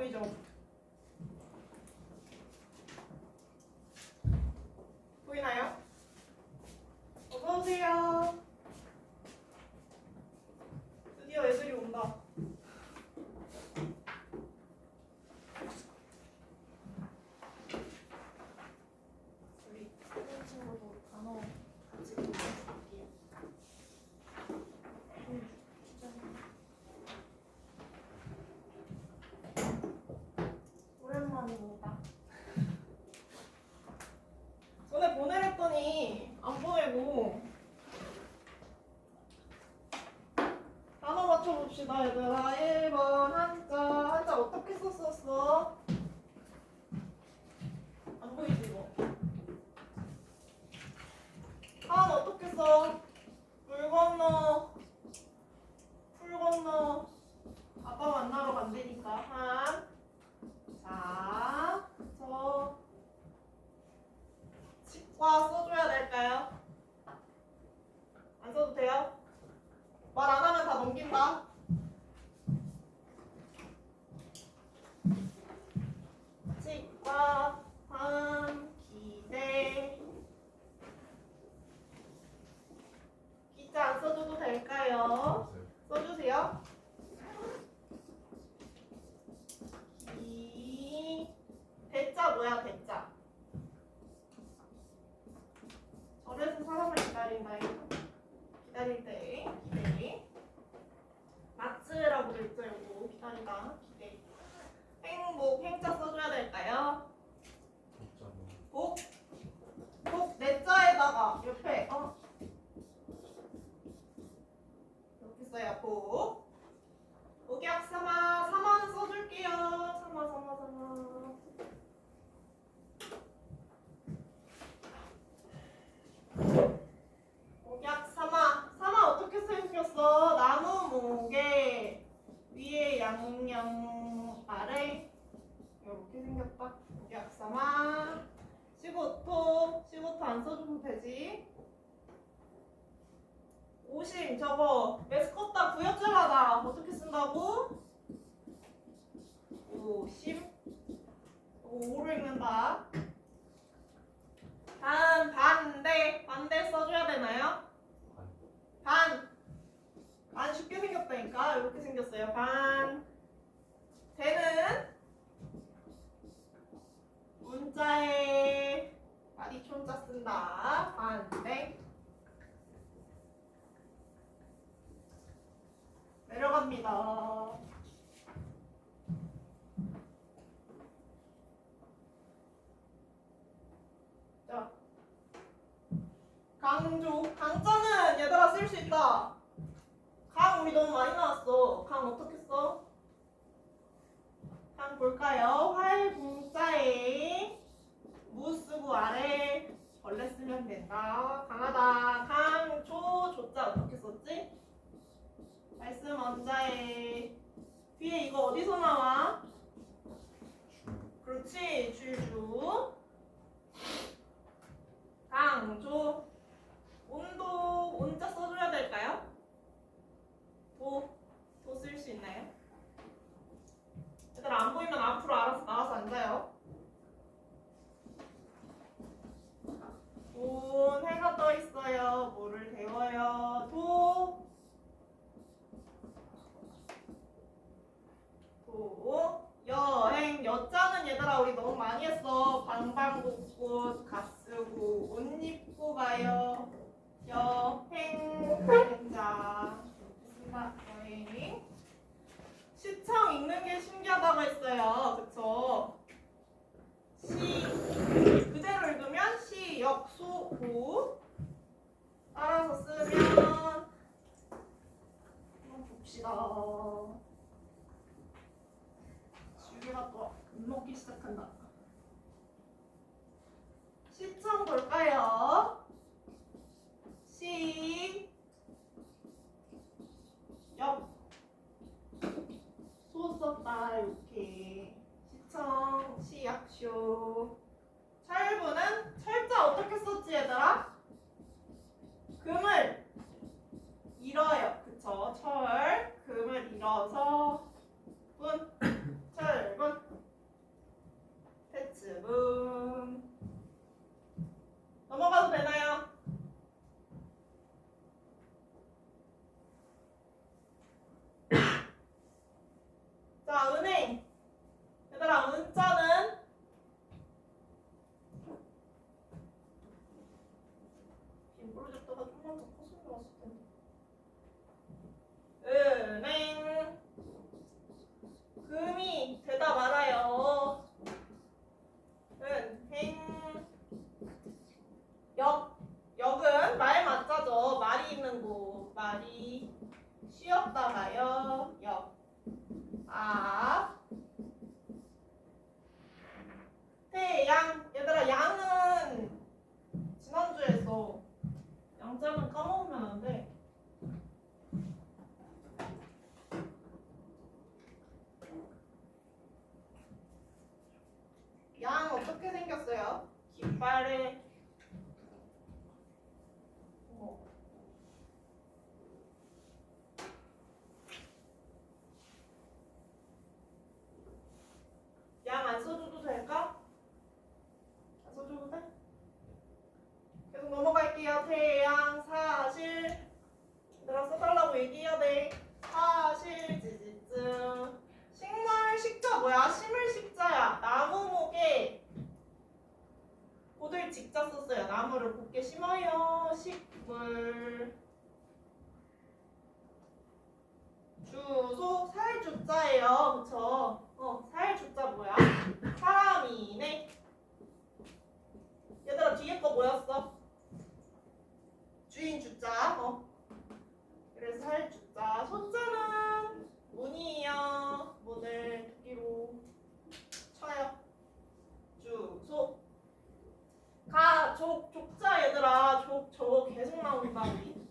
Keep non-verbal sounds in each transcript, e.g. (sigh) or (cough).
보이죠? 보이나요? 어서 오세요. 드디어 애들이 온다. 우리 큰 친구도 단어 같이 공부해볼게요. 오랜만입니다. 전에 보내랬더니 안 보내고 단어 맞춰 봅시다 얘들아 1번 한자 한자 어떻게 썼었어? 안 보이지 이거 한 어떻게 써? 물 건너 풀 건너 아빠 만나러 간다니까 한 자, 저 치과 써줘야 될까요? 안 써도 돼요? 말 안 하면 다 넘긴다. 치과 한 기대 기자 안 써줘도 될까요? 써 주세요. 기 대자 뭐야 대자? 절에서 사람을 기다린다 이거. 기다릴 때 기대. 마츠라고 됐죠 이거 기다리다 기대. 행복 행자 써줘야 될까요? 복. 복 내자에다가 옆에 어 이렇게 써야 복. 복약 삼아 삼아는 써줄게요. 삼아 삼아 삼아. 복약 삼아 삼아 어떻게 생겼어? 나무 목에 위에 양양 아래 이렇게 생겼다. 복약 삼아. 시고토 시고토 안 써줘도 되지. 오심 저거 메스코타 구역질하다 어떻게 쓴다고? 오심. 오를 읽는다. 다음 반대 반대 써줘야 되나요? 반. 반 쉽게 생겼다니까. 이렇게 생겼어요. 반. 대는 문자에 마디촌자 쓴다. 반대 내려갑니다. 자, 강조. 강자는 얘들아 쓸 수 있다. 강 우리 너무 많이 나왔어. 강 어떻게 써? 강 볼까요? 활궁자에 무 쓰고 아래 벌레 쓰면 된다. 강하다. 강조 조자 어떻게? 말씀 원자에. 뒤에 이거 어디서 나와? 그렇지 줄주. 강조. 온도 온자 써줘야 될까요? 도 도 쓸 수 있나요? 얘들아 안 보이면 앞으로 알아서 나와서 앉아요. 온 해가 떠 있어요. 뭐를 데워요? 도도 생겼어요? 깃발에 어. 양 안 써줘도 될까? 안 써줘도 돼? 계속 넘어갈게요. 태양 사실 얘들아 써달라고 얘기해야 돼. 사실 지지증 식물 식자 뭐야? 식물 식자야. 나무목에 고들 직자 썼어요. 나무를 곱게 심어요. 식물 주소 살주자예요. 그쵸? 어, 살주자 뭐야? 사람이네. 얘들아 뒤에 거 뭐였어? 주인 주자. 어. 그래서 살주자. 소자는 문이에요. 문을 두 개로 쳐요. 주소. 가족 족자 얘들아 족저 우리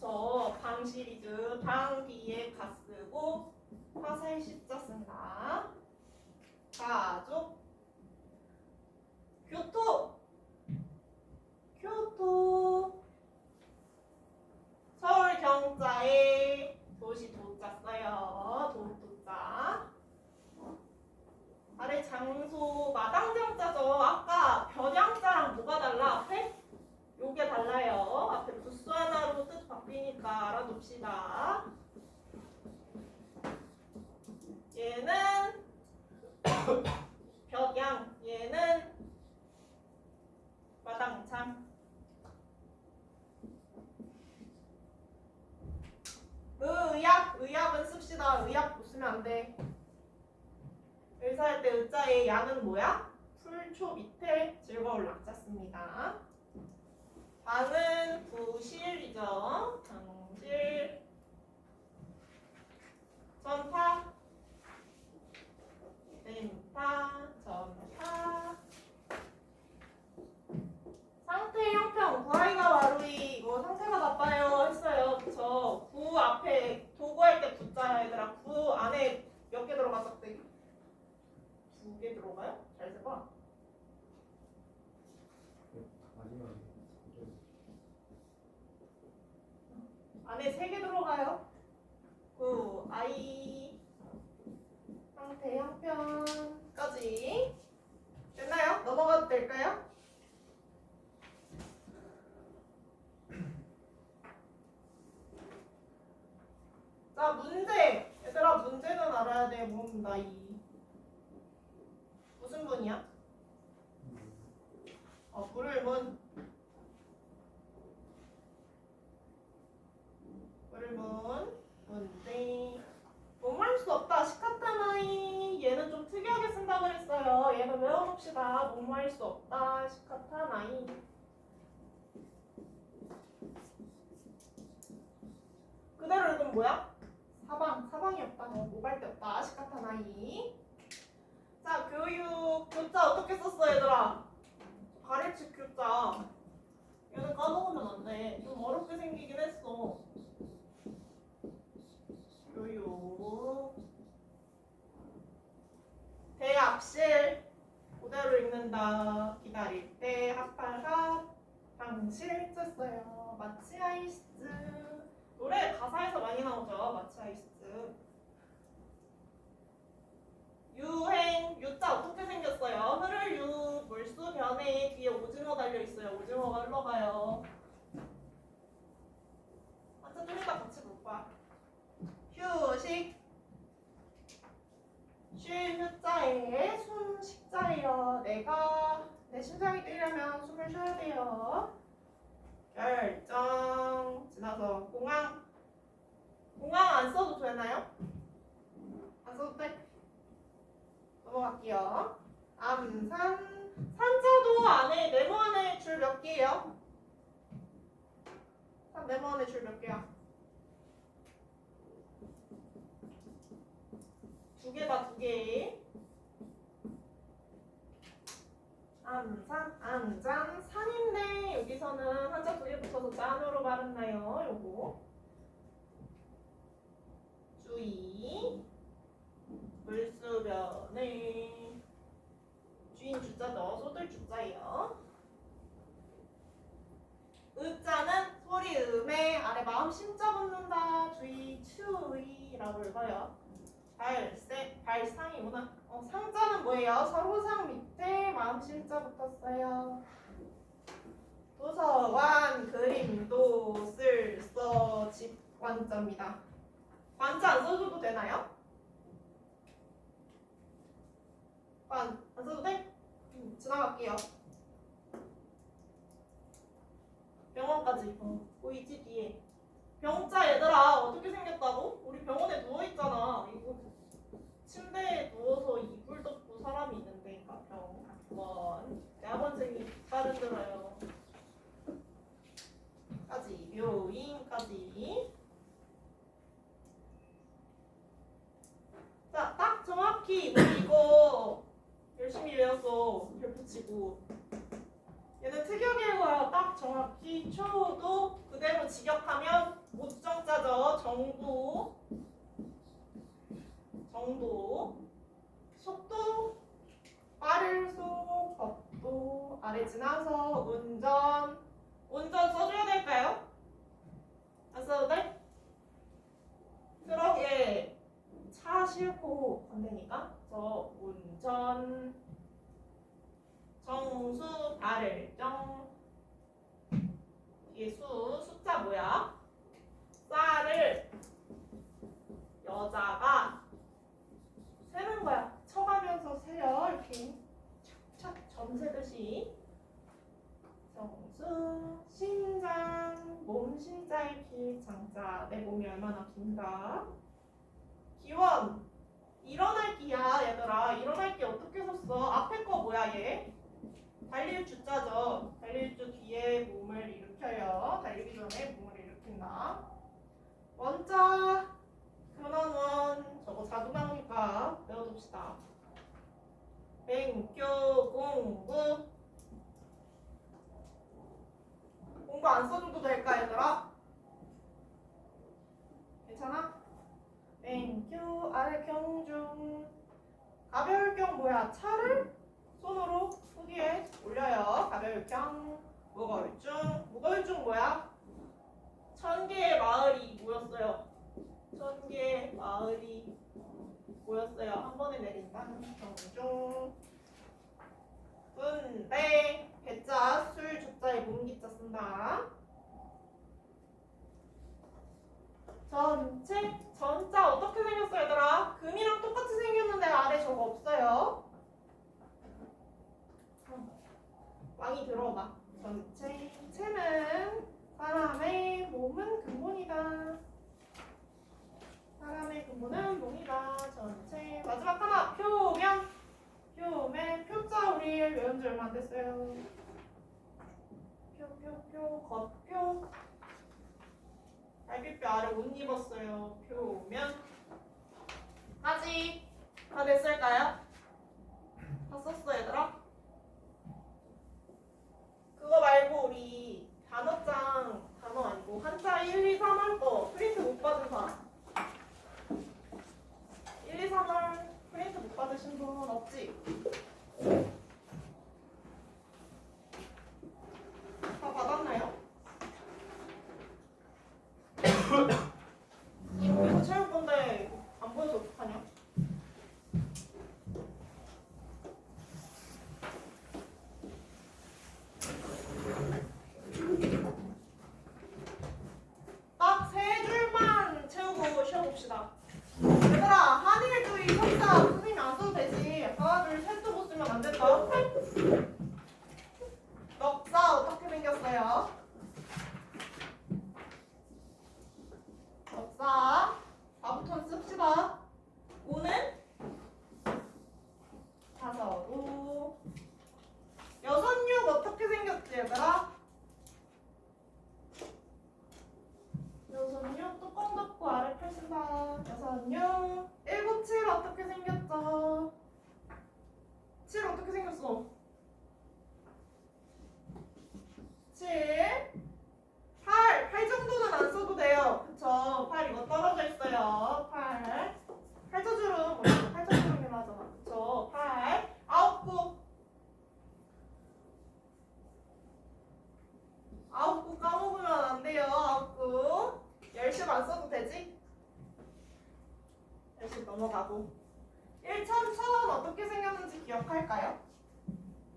저방 시리즈 방 뒤에 가 쓰고 화살 시자 쓴다 가족 교토 교토 서울 경자에 도시 도자 써요 도 도자 아래 장소 마당장자죠. 아까 변양자랑 뭐가 달라? 앞에? 요게 달라요. 앞에 부수 하나로 뜻 바뀌니까 알아둡시다. 얘는 (coughs) 벽양, 얘는 마당창. 의약, 의약은 씁시다. 의약 못 쓰면 안 돼. 의사할 때 의자의 양은 뭐야? 풀초 밑에 즐거울 낙자 씁니다. 방은 부실이죠. 방실. 전파. 왼파. 전파. 상태 형평 구하기가 마루이 이거 상태가 나빠요 했어요. 그쵸? 구 앞에 도구할 때 구자야 얘들아. 구 안에 몇 개 들어갔었대? 두 개 들어가요? 잘 세봐. 마지막에 안에 세 개 들어가요. 그 아이 상태 형편까지 됐나요? 넘어가도 될까요? 자 문제 얘들아 문제는 알아야 돼 모은다 이 무슨 문이야? 어 불을 문 불을 문 문제 못말 수 없다 시카타나이 얘는 좀 특이하게 쓴다 그랬어요 외워놓읍시다 못말 수 없다. 시카타 나이. 그대로 읽으면 뭐야? 사방 사방이 없다. 너 모갈 데 없다. 시카타 나이. 자 교육 교자 어떻게 썼어 얘들아? 가르치 교자. 얘는 까먹으면 안 돼 좀 어렵게 생기긴 했어 교육 대합실 읽는다 기다릴 때 합발합 방실 썼어요 마치 아이스 노래 가사에서 많이 나오죠 마치 아이스 유행 유자 어떻게 생겼어요? 흐를 유 물수 변에 뒤에 오징어 달려 있어요. 오징어가 흘러가요. 완전 좀 이따 같이 볼 거야. 휴식 쉴 휴자에 숨 식자예요. 내가 내 심장이 뛰려면 숨을 쉬어야 돼요. 결정 지나서 공항 공항 안 써도 되나요? 안 써도 돼? 넘어갈게요. 암산 산자도 안에 네모 안에 줄 몇 개예요? 산 네모 안에 줄 몇 개야? 두 개다 두 개. 암산 암잔 산인데 여기서는 한자 두 개 붙어서 짠으로 발음나요. 요거 주의 물수변에 주인 주자 넣어 소들 주자예요. 의자는 소리 음에 아래 마음 심자 붙는다. 주의 추의라고 읽어요. 발세 발상이구나. 어, 상자는 뭐예요? 서로상 밑에 마음 심자 붙었어요. 도서관 그림 도 쓸 써 집 관자입니다. 관자 안 써줘도 되나요? 관, 안 써도 돼? 음, 지나갈게요. 병원까지. 어, 보이지 뒤에. 병자 얘들아 어떻게 생겼다고? 우리 병원에 누워 있잖아. 이거 침대에 누워서 이불 덮고 사람이 있는데 병. 원. 대학원생이 빠른 들어요. 까지 묘인까지. 자, 딱 정확히 우리 이거 열심히 외웠어. 별 붙이고. 얘는 특이하게요. 딱 정확히 초도 그대로 직역하면 모정자죠. 정도. 정도. 속도. 빠를 속. 법 도. 아래 지나서 운전. 운전 써줘야 될까요? 안 써도 돼? 그러게. 차 싣고 간다니까? 저 운전 정수 발을정 뒤에 수 숫자 뭐야? 쌀을 여자가 세는 거야. 쳐가면서 세요. 이렇게 점세듯이 정수 신장 몸 신자의 길 장자. 내 몸이 얼마나 긴가 기원 일어날 기야 얘들아 일어날 기 어떻게 썼어 앞에 거 뭐야 얘 달릴 주자죠 달릴 주 뒤에 몸을 일으켜요 달리기 전에 몸을 일으킨다 원자 근원원 저거 자두나오니까 외워둡시다 뱅교 공부 공부 안 써줘도 될까 얘들아? 괜찮아? 땡큐 아래 경중 가벼울경 뭐야 차를 손으로 후기에 올려요 가벼울경 무거울중 무거울중 뭐야 천 개의 마을이 모였어요 천 개의 마을이 모였어요 한 번에 내린다 경중 분배 배자 술 주자에 몸기자 쓴다 전체 전자 어떻게 생겼어 얘들아? 금이랑 똑같이 생겼는데 아래 저거 없어요. 왕이 들어봐. 전체 체는 사람의 몸은 근본이다. 사람의 근본은 몸이다. 전체 마지막 하나 표면 표면 표자 우리 외운 지 얼마 안 됐어요. 표 표 표 겉표 갈비뼈 아래 옷 입었어요. 표면 까지 다 됐을까요? 다 썼어 얘들아? 그거 말고 우리 단어장 단어 아니고 한자 1, 2, 3월 거 프린트 못 받은 사람 1, 2, 3월 프린트 못 받으신 분 없지? 안 써도 되지? 역시 넘어가고 1천 천 어떻게 생겼는지 기억할까요?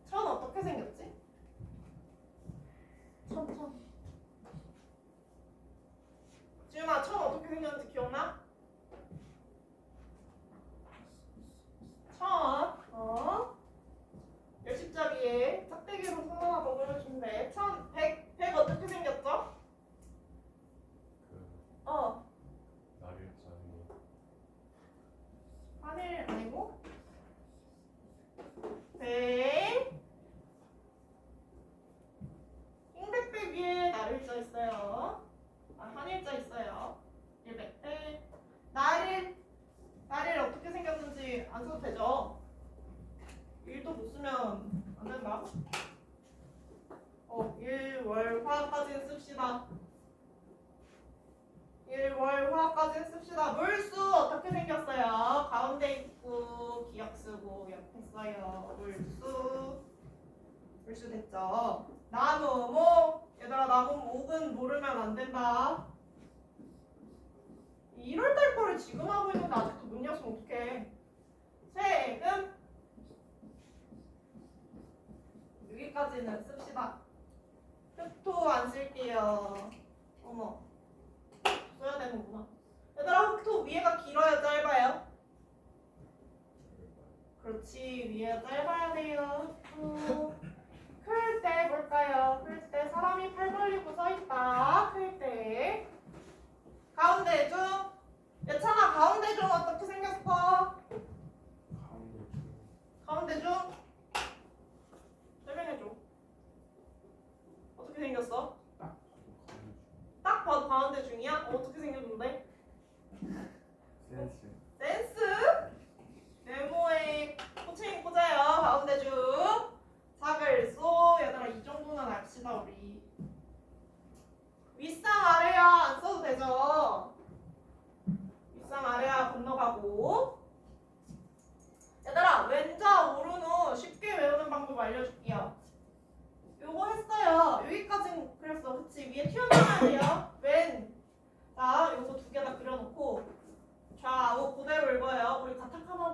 천 어떻게 생겼지? 천천 지윤아 천 어떻게 생겼는지 기억나? 천 어? 열십자리에 짝대기로 성분하고 그려준대 천백 백 어떻게 생겼죠? 그 어, 날일자리 하늘 아니고? 백 흰백백 위에 날일자 있어요. 아 한일자 있어요. 일백백. 날일 날일 어떻게 생겼는지 안 써도 되죠? 일도 못 쓰면 안 된다? 어 일월화까지는 씁시다 일월화까지 씁시다. 물수 어떻게 생겼어요? 가운데 있고 기억 쓰고 옆에 써요. 물수 물수 됐죠? 나무 목 얘들아 나무 목은 모르면 안 된다. 1월달 거를 지금 하고 있는데 아직도 못 였으면 어떡해. 세금 여기까지는 씁시다. 흑토 안 쓸게요. 어머. 써야 되는구나. 얘들아 흑토 위에가 길어요 짧아요? 위에가 짧아야 돼요. 클 때 볼까요? 클 때 사람이 팔 벌리고 서 있다. 클 때. 가운데 중. 예찬아 가운데 중 어떻게 생겼어? 가운데 중. 설명해줘. 어떻게 생겼어? 딱 봐도 가운데 중이야? 어, 어떻게 생겼는데? 센스 네모에 코칭 꽂아요 가운데 중 사글소 얘들아 이 정도는 압시다 우리 윗상 아래야 안 써도 되죠 윗상 아래야 건너가고 얘들아 왼좌 오른우 쉽게 외우는 방법 알려줄게요 요거 했어요 여기까진 그랬어 그치 위에 튀어나와야 돼요 왼자 요거 두 개 다 그려놓고 좌우 그대로 읽어요. 우리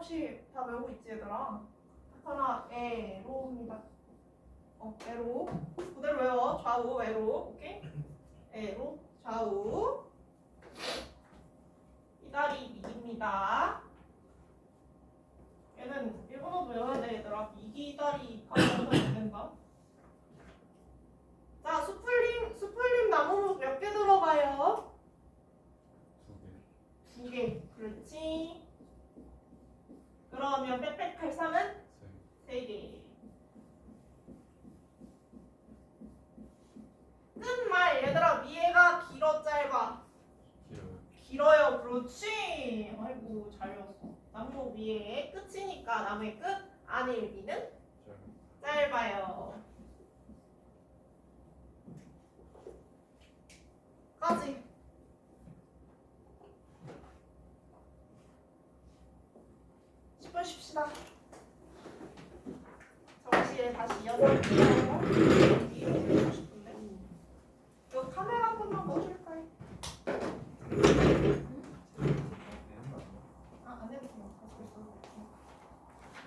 없이 다 외우고 있지 얘들아. 가타카나 에로입니다. 어 에로 그대로 외워. 좌우 에로 오케이. 에로 좌우 이 다리 미입니다. 얘는 일본어도 외워야 돼 얘들아. 이기 다리 가면서 된다. 자 수풀림 수풀림 나무 몇개 들어가요? 두 개 두 개. 그렇지. 그러면 빽빽할 3은 세세 개. 끝말. 얘들아 위에가 길어 짧아? 길어요. 그렇지. 아이고 잘 외웠어. 나무 위에 끝이니까 나무의 끝 안에 여기는 짧아 짧아요. 까지 여섯 개